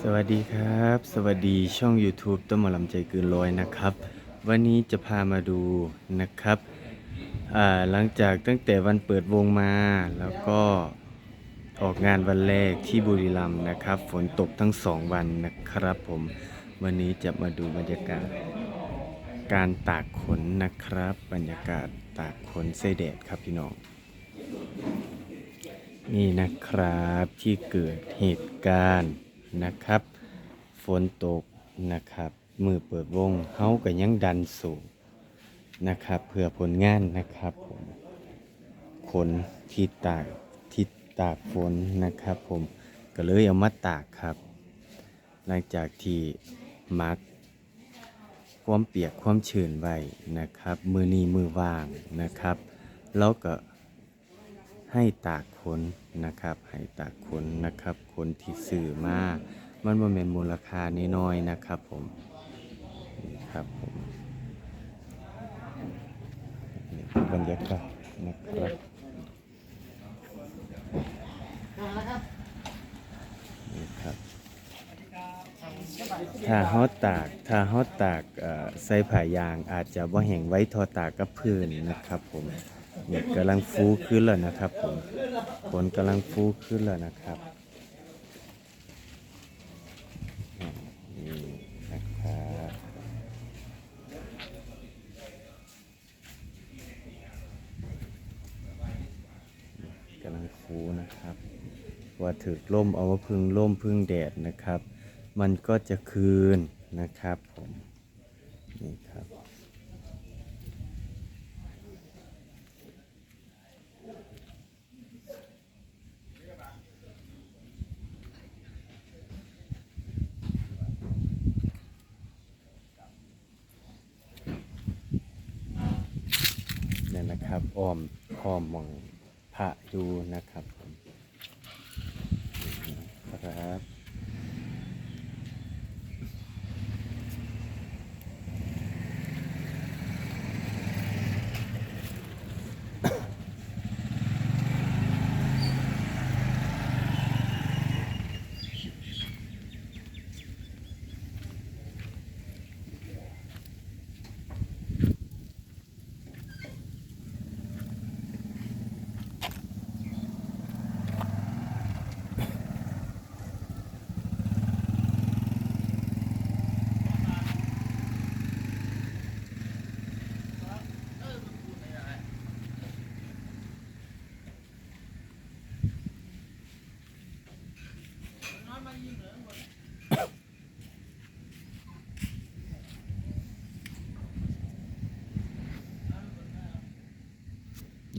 สวัสดีครับ สวัสดีช่อง YouTube ต้นหมอลำใจเกินร้อยนะครับ วันนี้จะพามาดูนะครับหลังจากตั้งแต่วันเปิดวงมา แล้วก็ออกงานวันแรกที่บุรีรัมย์นะครับ ฝนตกทั้งสองวันนะครับผม วันนี้จะมาดูบรรยากาศ การตากขนนะครับ บรรยากาศตากขนไส้แดดครับพี่น้อง นี่นะครับที่เกิดเหตุการณ์นะครับ ฝนตกนะครับมือเปิดวงเฮาก็ยังดันสูงนะครับเพื่อผลงานนะครับผมขนที่ตากที่ตากฝนนะครับ ผมก็เลยเอามาตากครับ หลังจากที่มักความเปียกความชื้นไว้นะครับ มือนีมือว่างนะครับ แล้วก็ ให้ตากขนนะครับ ให้ตากขนนะครับขนที่สื่อมามันบ่แม่นมูลค่าน้อยๆนะครับผมนี่ครับผมนี่คือบรรยากาศนะครับนี่ครับถ้าเฮาตากถ้าเฮาตากเอ่อใส่ผ้ายางอาจจะบ่แห้งไว้ทอตากกับพื้นนะครับผม นี่กำลังฟูขึ้นแล้วนะครับผมฝนกำลังฟูขึ้นแล้วนะครับนี่นะครับกำลังฟูนะครับ ว่าถึกล่มเอาว่าพึ่งล่มพึ่งแดดนะครับ มันก็จะคืนนะครับผมนี่ครับ นะครับอ้อมอ้อมมองพระอยู่นะครับครับ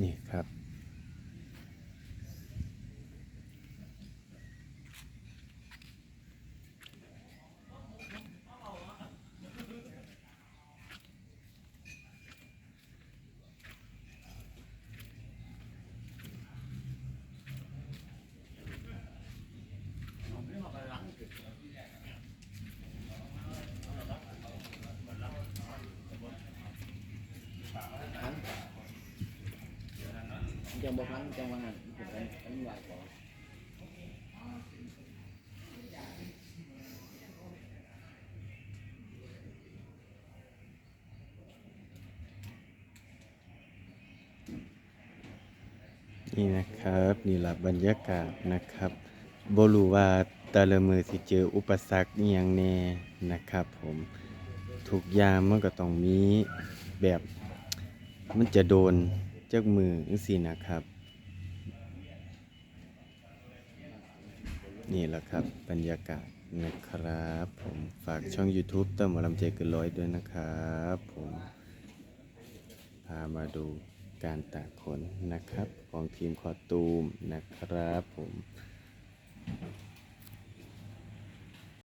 นี่ครับ จังบอกนั้นจังว่านั้นผมเป็นอันใหญ่กว่านี่นะครับนี่แหละบรรยากาศนะครับบรูว่าแต่ละมือสิเจออุปสรรคอหย่างแน่นะครับ ผมทุกอย่างมันก็ต้องมีแบบมันจะโดน จากมือจังซี่นะครับ นี่แหละครับบรรยากาศนะครับ ผมฝากช่อง YouTube เติมหมอลำใจเกินร้อยด้วยนะครับผมพามาดูการตากขนนะครับ ของทีมคอตูมนะครับผม